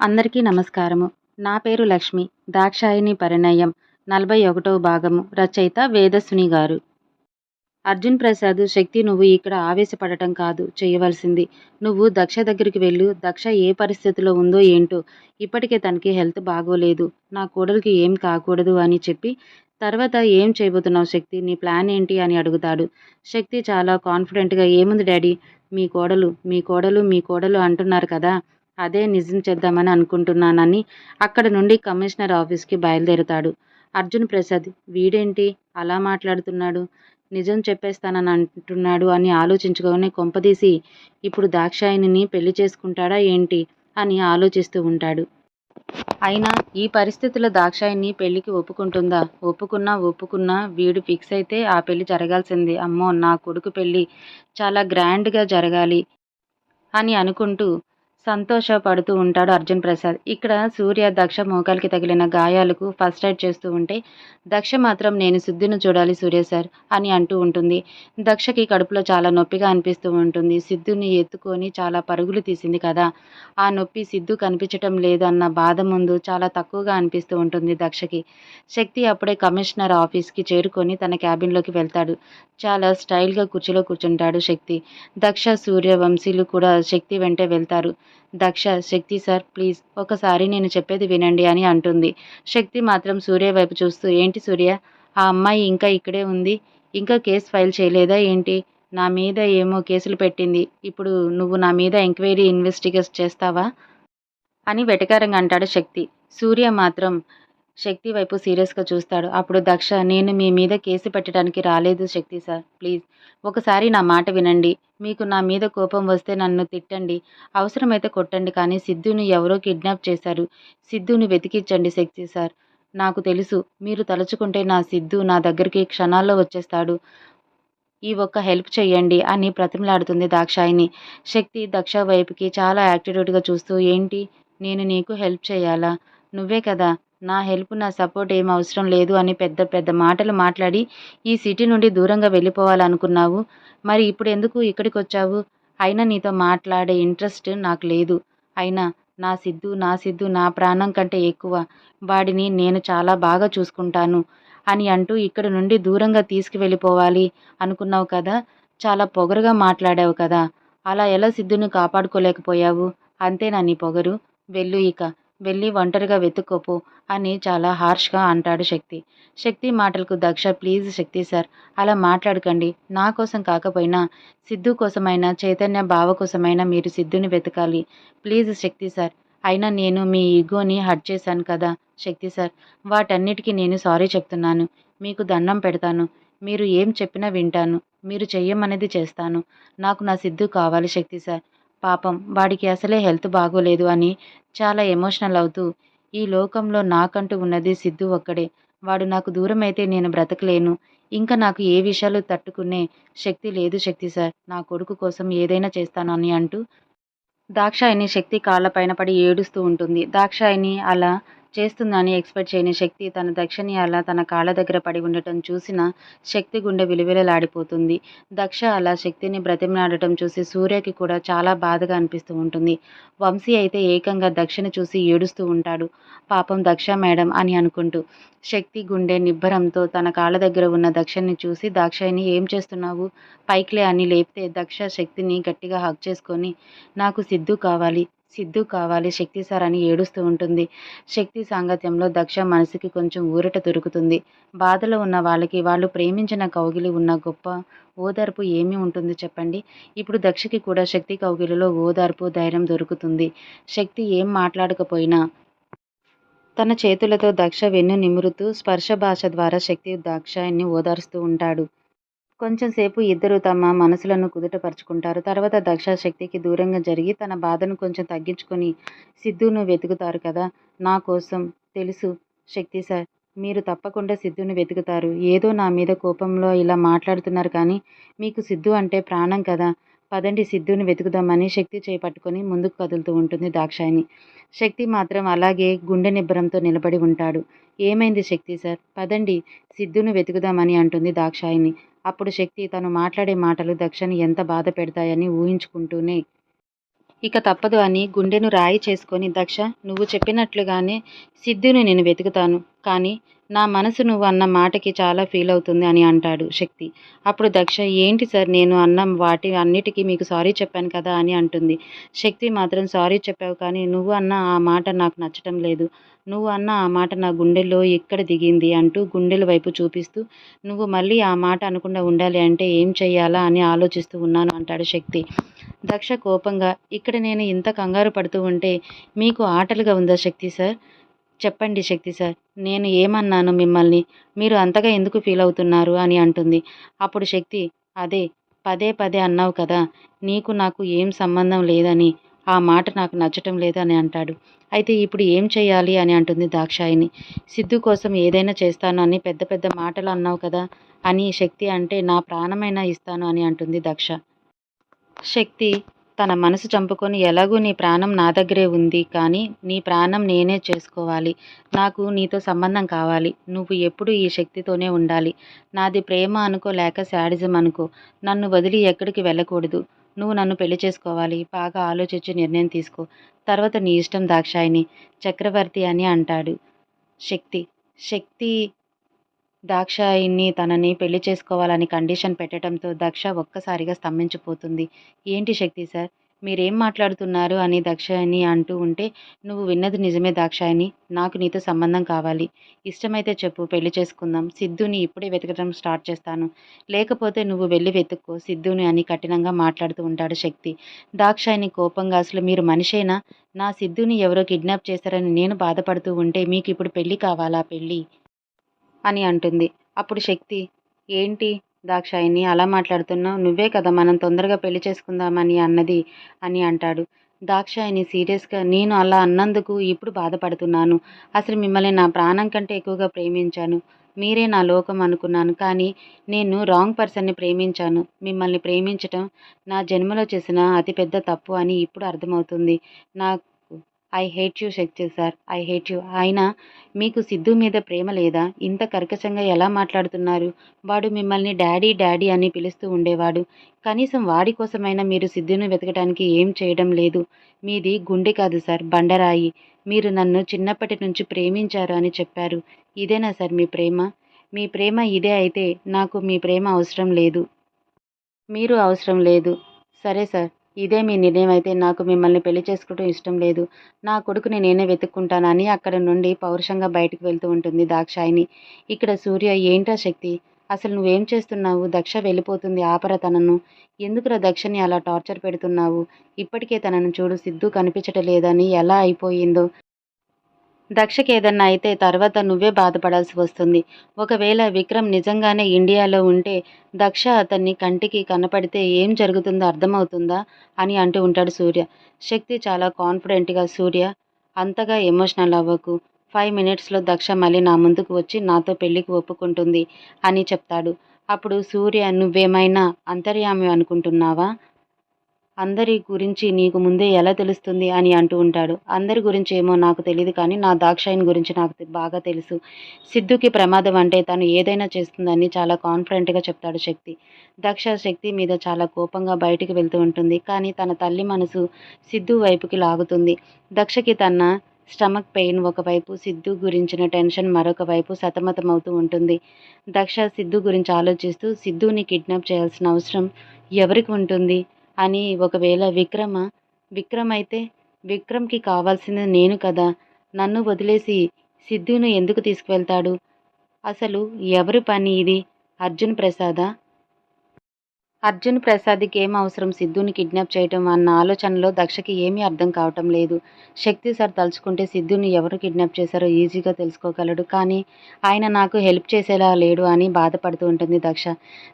అందరికీ నమస్కారము. నా పేరు లక్ష్మి. దాక్షాయిని పరిణయం. నలభై ఒకటవ భాగము. రచయిత వేదస్విని గారు. అర్జున్ ప్రసాద్ శక్తి నువ్వు ఇక్కడ ఆవేశపడటం కాదు. చేయవలసింది. నువ్వు దక్ష దగ్గరికి వెళ్ళు. దక్ష ఏ పరిస్థితిలో ఉందో ఏంటో. ఇప్పటికే తనకి హెల్త్ బాగోలేదు. నా కోడలికి ఏం కాకూడదు అని చెప్పి తర్వాత ఏం చేయబోతున్నావు శక్తి? నీ ప్లాన్ ఏంటి అని అడుగుతాడు. శక్తి చాలా కాన్ఫిడెంట్గా ఏముంది డాడీ? మీ కోడలు మీ కోడలు మీ కోడలు అంటున్నారు కదా. అదే నిజం చేద్దామని అనుకుంటున్నానని అక్కడ నుండి కమిషనర్ ఆఫీస్కి బయలుదేరుతాడు. అర్జున్ ప్రసాద్ వీడేంటి? అలా మాట్లాడుతున్నాడు. నిజం చెప్పేస్తానని అంటున్నాడు అని ఆలోచించుకొని కొంపదీసి ఇప్పుడు దాక్షాయిని పెళ్ళి చేసుకుంటాడా ఏంటి? అని ఆలోచిస్తూ ఉంటాడు. అయినా ఈ పరిస్థితిలో దాక్షాయిని పెళ్ళికి ఒప్పుకుంటుందా? ఒప్పుకున్నా ఒప్పుకున్నా వీడు ఫిక్స్ అయితే ఆ పెళ్ళి జరగాల్సింది. అమ్మో నా కొడుకు పెళ్ళి చాలా గ్రాండ్గా జరగాలి అని అనుకుంటూ సంతోషపడుతూ ఉంటాడు అర్జున్ ప్రసాద్. ఇక్కడ సూర్య దక్ష మోకాలికి తగిలిన గాయాలకు ఫస్ట్ ఎయిడ్ చేస్తూ ఉంటే దక్ష మాత్రం నేను సిద్ధును చూడాలి సూర్య సార్ అని అంటూ ఉంటుంది. దక్షకి కడుపులో చాలా నొప్పిగా అనిపిస్తూ ఉంటుంది. సిద్ధుని ఎత్తుకొని చాలా పరుగులు తీసింది కదా. ఆ నొప్పి సిద్ధు కనిపించటం లేదన్న బాధ ముందు చాలా తక్కువగా అనిపిస్తూ ఉంటుంది దక్షకి. శక్తి అప్పుడే కమిషనర్ ఆఫీస్కి చేరుకొని తన క్యాబిన్లోకి వెళ్తాడు. చాలా స్టైల్గా కుర్చీలో కూర్చుంటాడు శక్తి. దక్ష సూర్య వంశీలు కూడా శక్తి వెంటే వెళ్తారు. దక్ష శక్తి సార్ ప్లీజ్ ఒకసారి నేను చెప్పేది వినండి అని అంటుంది. శక్తి మాత్రం సూర్య వైపు చూస్తూ ఏంటి సూర్య? ఆ అమ్మాయి ఇంకా ఇక్కడే ఉంది. ఇంకా కేసు ఫైల్ చేయలేదా ఏంటి? నా మీద ఏమో కేసులు పెట్టింది. ఇప్పుడు నువ్వు నా మీద ఎంక్వైరీ ఇన్వెస్టిగేట్ చేస్తావా? అని వెటకారంగా అంటాడు శక్తి. సూర్య మాత్రం శక్తి వైపు సీరియస్గా చూస్తాడు. అప్పుడు దక్ష నేను మీ మీద కేసు పెట్టడానికి రాలేదు శక్తి సార్. ప్లీజ్ ఒకసారి నా మాట వినండి. మీకు నా మీద కోపం వస్తే నన్ను తిట్టండి. అవసరమైతే కొట్టండి కానీ సిద్ధుని ఎవరో కిడ్నాప్ చేశారు. సిద్ధుని వెతికించండి శక్తి సార్. నాకు తెలుసు మీరు తలుచుకుంటే నా సిద్ధు నా దగ్గరికి క్షణాల్లో వచ్చేస్తాడు. ఈ ఒక్క హెల్ప్ చేయండి అని ప్రతిమలాడుతుంది దాక్షాయిని శక్తి దక్ష వైపుకి చాలా యాక్టిట్యూడ్గా చూస్తూ ఏంటి? నేను నీకు హెల్ప్ చేయాలా? నువ్వే కదా? నా హెల్ప్ నా సపోర్ట్ ఏం అవసరం లేదు అని పెద్ద పెద్ద మాటలు మాట్లాడి ఈ సిటీ నుండి దూరంగా వెళ్ళిపోవాలనుకున్నావు. మరి ఇప్పుడు ఎందుకు ఇక్కడికి వచ్చావు? అయినా నీతో మాట్లాడే ఇంట్రెస్ట్ నాకు లేదు. అయినా నా సిద్ధు నా సిద్ధు నా ప్రాణం కంటే ఎక్కువ వాడిని నేను చాలా బాగా చూసుకుంటాను అని అంటూ ఇక్కడ నుండి దూరంగా తీసుకువెళ్ళిపోవాలి అనుకున్నావు కదా? చాలా పొగరుగా మాట్లాడావు కదా. అలా ఎలా సిద్ధుని కాపాడుకోలేకపోయావు? అంతేనా నీ పొగరు? వెళ్ళు ఇక. వెళ్ళి ఒంటరిగా వెతుక్కోపో అని చాలా హార్ష్గా అంటాడు శక్తి. శక్తి మాటలకు దక్ష ప్లీజ్ శక్తి సార్ అలా మాట్లాడకండి. నా కోసం కాకపోయినా సిద్ధు కోసమైనా చైతన్య బావ కోసమైనా మీరు సిద్ధుని వెతకాలి. ప్లీజ్ శక్తి సార్ అయినా నేను మీ ఈగోని హట్ చేశాను కదా శక్తి సార్. వాటన్నిటికీ నేను సారీ చెప్తున్నాను. మీకు దండం పెడతాను. మీరు ఏం చెప్పినా వింటాను. మీరు చెయ్యమనేది చేస్తాను. నాకు నా సిద్ధు కావాలి శక్తి సార్. పాపం వాడికి అసలే హెల్త్ బాగోలేదు అని చాలా ఎమోషనల్ అవుతూ ఈ లోకంలో నాకంటూ ఉన్నది సిద్ధు ఒక్కడే. వాడు నాకు దూరం అయితే నేను బ్రతకలేను. ఇంకా నాకు ఏ విషయాలు తట్టుకునే శక్తి లేదు శక్తి సార్. నా కొడుకు కోసం ఏదైనా చేస్తానని అంటూ దాక్షాయిని శక్తి కాళ్ళపైన పడి ఏడుస్తూ ఉంటుంది. దాక్షాయిని అలా చేస్తుందని ఎక్స్పెక్ట్ చేయని శక్తి తన దక్షని అలా తన కాళ్ళ దగ్గర పడి ఉండటం చూసిన శక్తి గుండె విలువిలలాడిపోతుంది. దక్ష అలా శక్తిని బ్రతిమలాడటం చూసి సూర్యకి కూడా చాలా బాధగా అనిపిస్తూ ఉంటుంది. వంశీ అయితే ఏకంగా దక్షని చూసి ఏడుస్తూ ఉంటాడు. పాపం దక్ష మేడం అని అనుకుంటూ శక్తి గుండె నిబ్బరంతో తన కాళ్ళ దగ్గర ఉన్న దక్షని చూసి దాక్షాయిని ఏం చేస్తున్నావు? పైకిలే అని లేపితే దక్ష శక్తిని గట్టిగా హక్ చేసుకొని నాకు సిద్ధు కావాలి. సిద్ధు కావాలి శక్తి సార్ అని ఏడుస్తూ ఉంటుంది. శక్తి సాంగత్యంలో దక్ష మనసుకి కొంచెం ఊరట దొరుకుతుంది. బాధలో ఉన్న వాళ్ళకి వాళ్ళు ప్రేమించిన కౌగిలి ఉన్న గొప్ప ఓదార్పు ఏమి ఉంటుంది చెప్పండి? ఇప్పుడు దక్షకి కూడా శక్తి కౌగిలిలో ఓదార్పు ధైర్యం దొరుకుతుంది. శక్తి ఏం మాట్లాడకపోయినా తన చేతులతో దక్ష వెన్ను నిమురుతూ స్పర్శ భాష ద్వారా శక్తి దాక్షాయిని ఓదారుస్తూ ఉంటాడు. కొంచెంసేపు ఇద్దరు తమ మనసులను కుదుటపరుచుకుంటారు. తర్వాత దక్ష శక్తికి దూరంగా జరిగి తన బాధను కొంచెం తగ్గించుకొని సిద్ధును వెతుకుతారు కదా? నా కోసం తెలుసు శక్తి సార్. మీరు తప్పకుండా సిద్ధుని వెతుకుతారు. ఏదో నా మీద కోపంలో ఇలా మాట్లాడుతున్నారు కానీ మీకు సిద్ధు అంటే ప్రాణం కదా? పదండి సిద్ధుని వెతుకుదామని శక్తి చేపట్టుకొని ముందుకు కదులుతూ ఉంటుంది దాక్షాయిని శక్తి మాత్రం అలాగే గుండె నిబ్బరంతో నిలబడి ఉంటాడు. ఏమైంది శక్తి సార్? పదండి సిద్ధును వెతుకుదామని అంటుంది దాక్షాయిని అప్పుడు శక్తి తను మాట్లాడే మాటలు దక్షని ఎంత బాధ పెడతాయని ఊహించుకుంటూనే. ఇక తప్పదు అని గుండెను రాయి చేసుకొని దక్ష నువ్వు చెప్పినట్లుగానే సిద్ధుని నేను వెతుకుతాను. కానీ నా మనసు నువ్వు అన్న మాటకి చాలా ఫీల్ అవుతుంది అని అంటాడు శక్తి. అప్పుడు దక్ష ఏంటి సార్ నేను అన్న వాటి అన్నిటికీ మీకు సారీ చెప్పాను కదా అని అంటుంది. శక్తి మాత్రం సారీ చెప్పావు కానీ నువ్వు అన్న ఆ మాట నాకు నచ్చటం లేదు. నువ్వు అన్న ఆ మాట నా గుండెల్లో ఎక్కడ దిగింది? అంటూ గుండెల వైపు చూపిస్తూ నువ్వు మళ్ళీ ఆ మాట అనకుండా ఉండాలి అంటే ఏం చెయ్యాలా? అని ఆలోచిస్తూ ఉన్నాను అంటాడు శక్తి. దక్ష కోపంగా ఇక్కడ నేను ఇంత కంగారు పడుతూ ఉంటే మీకు ఆటలుగా ఉందా శక్తి సార్? చెప్పండి శక్తి సార్ నేను ఏమన్నాను మిమ్మల్ని? మీరు అంతగా ఎందుకు ఫీల్ అవుతున్నారు అని అంటుంది. అప్పుడు శక్తి అదే పదే పదే అన్నావు కదా నీకు నాకు ఏం సంబంధం లేదని ఆ మాట నాకు నచ్చటం లేదని అంటాడు. అయితే ఇప్పుడు ఏం చేయాలి అని అంటుంది దాక్షాయిని సిద్ధు కోసం ఏదైనా చేస్తాను అని పెద్ద పెద్ద మాటలు అన్నావు కదా అని శక్తి అంటే నా ప్రాణమైనా ఇస్తాను అని అంటుంది దక్ష. శక్తి తన మనసు చంపుకొని ఎలాగూ నీ ప్రాణం నా దగ్గరే ఉంది కానీ నీ ప్రాణం నేనే చేసుకోవాలి. నాకు నీతో సంబంధం కావాలి. నువ్వు ఎప్పుడు ఈ శక్తితోనే ఉండాలి. నాది ప్రేమ అనుకో లేక శాడిజం అనుకో. నన్ను వదిలి ఎక్కడికి వెళ్ళకూడదు. నువ్వు నన్ను పెళ్ళి చేసుకోవాలి. బాగా ఆలోచించి నిర్ణయం తీసుకో. తర్వాత నీ ఇష్టం దాక్షాయిని చక్రవర్తి అని అంటాడు. శక్తి. శక్తి దాక్షాయిని తనని పెళ్ళి చేసుకోవాలని కండిషన్ పెట్టడంతో దక్ష ఒక్కసారిగా స్తంభించిపోతుంది. ఏంటి శక్తి సార్? మీరేం మాట్లాడుతున్నారు అని దక్షాయిని అంటూ ఉంటే నువ్వు విన్నది నిజమే దాక్షాయిని నాకు నీతో సంబంధం కావాలి. ఇష్టమైతే చెప్పు పెళ్ళి చేసుకుందాం. సిద్ధుని ఇప్పుడే వెతకడం స్టార్ట్ చేస్తాను. లేకపోతే నువ్వు వెళ్ళి వెతుక్కో సిద్ధుని అని కఠినంగా మాట్లాడుతూ ఉంటాడు శక్తి. దాక్షాయిని కోపంగా అసలు మీరు మనిషేనా? నా సిద్ధుని ఎవరో కిడ్నాప్ చేశారని నేను బాధపడుతూ ఉంటే మీకు ఇప్పుడు పెళ్ళి కావాలా పెళ్ళి అని అంటుంది. అప్పుడు శక్తి ఏంటి దాక్షాయిని అలా మాట్లాడుతున్నావు? నువ్వే కదా మనం తొందరగా పెళ్ళి చేసుకుందామని అన్నది అని అంటాడు. దాక్షాయిని సీరియస్గా నేను అలా అన్నందుకు ఇప్పుడు బాధపడుతున్నాను. అసలు మిమ్మల్ని నా ప్రాణం కంటే ఎక్కువగా ప్రేమించాను. మీరే నా లోకం అనుకున్నాను. కానీ నేను రాంగ్ పర్సన్ని ప్రేమించాను. మిమ్మల్ని ప్రేమించటం నా జన్మలో చేసిన అతిపెద్ద తప్పు అని ఇప్పుడు అర్థమవుతుంది. నా I hate you Shakti sir I hate you ఆయన మీకు సిద్ధు మీద ప్రేమ లేదా? ఇంత కర్కశంగా ఎలా మాట్లాడుతున్నారు? వాడు మిమ్మల్ని డాడీ డాడీ అని పిలుస్తూ ఉండేవాడు. కనీసం వాడి కోసమైనా మీరు సిద్ధును వెతకడానికి ఏం చేయడం లేదు. మీది గుండె కాదు సార్ బండరాయి. మీరు నన్ను చిన్నప్పటి నుంచి ప్రేమించారు అని చెప్పారు. ఇదేనా సార్ మీ ప్రేమ? మీ ప్రేమ ఇదే అయితే నాకు మీ ప్రేమ అవసరం లేదు. మీరు అవసరం లేదు. సరే సార్. ఇదే మీ నిర్ణయం అయితే నాకు మిమ్మల్ని పెళ్ళి చేసుకోవడం ఇష్టం లేదు. నా కొడుకుని నేనే వెతుక్కుంటానని అక్కడ నుండి పౌరుషంగా బయటకు వెళ్తూ ఉంటుంది దాక్షాయిని ఇక్కడ సూర్య ఏంటా శక్తి? అసలు నువ్వేం చేస్తున్నావు? దక్ష వెళ్ళిపోతుంది ఆపర తనను. ఎందుకురా దక్షని అలా టార్చర్ పెడుతున్నావు? ఇప్పటికే తనను చూడు సిద్ధు కనిపించటలేదని ఎలా అయిపోయిందో. దక్షకి ఏదన్నా అయితే తర్వాత నువ్వే బాధపడాల్సి వస్తుంది. ఒకవేళ విక్రమ్ నిజంగానే ఇండియాలో ఉంటే దక్ష అతన్ని కంటికి కనపడితే ఏం జరుగుతుందో అర్థమవుతుందా అని అంటూ ఉంటాడు సూర్య. శక్తి చాలా కాన్ఫిడెంట్గా సూర్య అంతగా ఎమోషనల్ అవ్వకు. ఫైవ్ మినిట్స్లో దక్ష మళ్ళీ నా ముందుకు వచ్చి నాతో పెళ్ళికి ఒప్పుకుంటుంది అని చెప్తాడు. అప్పుడు సూర్య నువ్వేమైనా అంతర్యామి అనుకుంటున్నావా? అందరి గురించి నీకు ముందే ఎలా తెలుస్తుంది అని అంటూ ఉంటాడు. అందరి గురించి ఏమో నాకు తెలియదు కానీ నా దాక్షాయిని గురించి నాకు బాగా తెలుసు. సిద్ధుకి ప్రమాదం అంటే తను ఏదైనా చేస్తుందని చాలా కాన్ఫిడెంట్గా చెప్తాడు శక్తి. దక్ష శక్తి మీద చాలా కోపంగా బయటికి వెళ్తూ ఉంటుంది కానీ తన తల్లి మనసు సిద్ధు వైపుకి లాగుతుంది. దక్షకి తన స్టమక్ పెయిన్ ఒకవైపు సిద్ధు గురించిన టెన్షన్ మరొక వైపు సతమతమవుతూ ఉంటుంది. దక్ష సిద్ధు గురించి ఆలోచిస్తూ సిద్ధుని కిడ్నాప్ చేయాల్సిన అవసరం ఎవరికి ఉంటుంది? అని ఒకవేళ విక్రమ విక్రమ్ అయితే విక్రమ్కి కావాల్సింది నేను కదా. నన్ను వదిలేసి సిద్ధును ఎందుకు తీసుకువెళ్తాడు? అసలు ఎవరి పని ఇది? అర్జున్ ప్రసాదా? అర్జున్ ప్రసాద్కి ఏం అవసరం? సిద్ధుని కిడ్నాప్ చేయటం అన్న ఆలోచనలో దక్షకి ఏమీ అర్థం కావటం లేదు. శక్తి సార్ తలుచుకుంటే సిద్ధుని ఎవరు కిడ్నాప్ చేశారో ఈజీగా తెలుసుకోగలడు. కానీ ఆయన నాకు హెల్ప్ చేసేలా లేడు అని బాధపడుతూ ఉంటుంది దక్ష.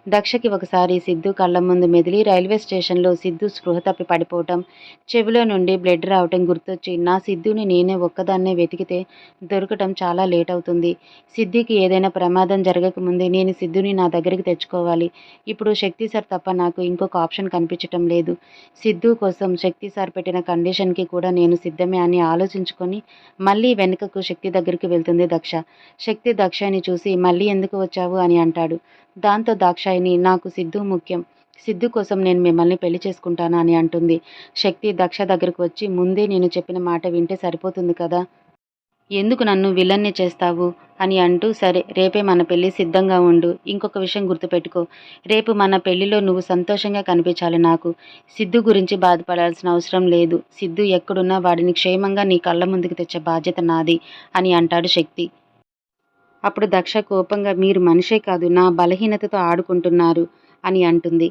దక్షకి ఒకసారి సిద్ధు కళ్ళ ముందు మెదిలి రైల్వే స్టేషన్లో సిద్ధు స్పృహ తప్పి పడిపోవటం చెవిలో నుండి బ్లడ్ రావటం గుర్తొచ్చి నా సిద్ధుని నేనే ఒక్కదాన్నే వెతికితే దొరకటం చాలా లేట్ అవుతుంది. సిద్ధికి ఏదైనా ప్రమాదం జరగకముందే నేను సిద్ధుని నా దగ్గరికి తెచ్చుకోవాలి. ఇప్పుడు శక్తి సార్ తప్ప నాకు ఇంకొక ఆప్షన్ కనిపించటం లేదు. సిద్ధు కోసం శక్తి సార్ పెట్టిన కండిషన్కి కూడా నేను సిద్ధమే అని ఆలోచించుకొని మళ్ళీ వెనుకకు శక్తి దగ్గరికి వెళ్తుంది దక్ష. శక్తి దక్షని చూసి మళ్ళీ ఎందుకు వచ్చావు? అని అంటాడు. దాంతో దాక్షాయిని నాకు సిద్ధు ముఖ్యం. సిద్ధు కోసం నేను మిమ్మల్ని పెళ్ళి చేసుకుంటాను? అని అంటుంది. శక్తి దక్ష దగ్గరకు వచ్చి ముందే నేను చెప్పిన మాట వింటే సరిపోతుంది కదా? ఎందుకు నన్ను విలన్ని చేస్తావు? అని అంటూ సరే రేపే మన పెళ్ళి సిద్ధంగా ఉండు. ఇంకొక విషయం గుర్తుపెట్టుకో. రేపు మన పెళ్ళిలో నువ్వు సంతోషంగా కనిపించాలి నాకు. సిద్ధు గురించి బాధపడాల్సిన అవసరం లేదు. సిద్ధు ఎక్కడున్నా వాడిని క్షేమంగా నీ కళ్ళ ముందుకు తెచ్చే బాధ్యత నాది అని అంటాడు శక్తి. అప్పుడు దక్ష కోపంగా మీరు మనిషే కాదు నా బలహీనతతో ఆడుకుంటున్నారు అని అంటుంది.